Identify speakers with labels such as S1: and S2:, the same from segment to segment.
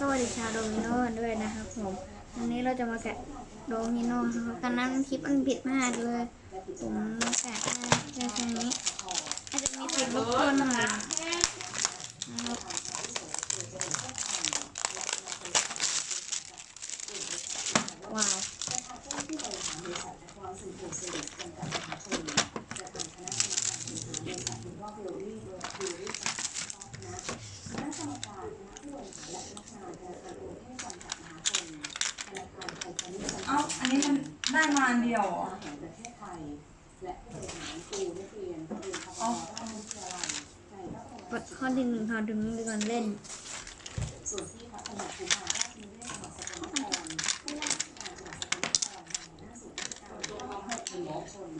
S1: สวัสดีชาวโดมิโนกันด้วยนะครับผมวันนี้เราจะมาแกะโดมิโนครับตอนนั้นคลิปมันผิดพลาดเลยผมแกะได้แค่นี้อาจจะมีติดรบกวนหน่อยนะครับว้าว
S2: เอ้า อันนี้มัน ได้มาอันเดียวเหรอ อ๋อก
S1: ดข้อที่หนึ่งทอถึงก่อนเล่น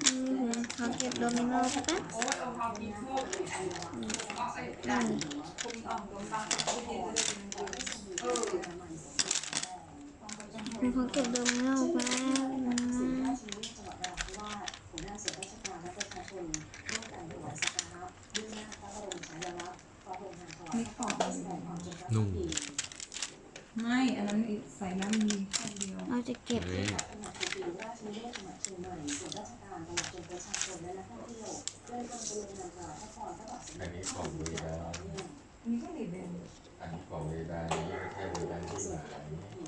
S1: นี่ผมขอเก็บโดมิโนสักแป๊บ
S2: โอ้ยเอาความ มีคงเก็บ
S1: ด
S2: วงนอกมานุ่มไม่ อัน
S1: นั้นใส่น้ำมีแค่เดียว เราจะเก็บเฮ้ยอั
S2: นนี้ของ
S3: เว
S2: ดาอันนี้ก็ดีเลยอันนี้ของเวลา
S1: นี้ไม่ใช่เวลา
S3: ที่หาย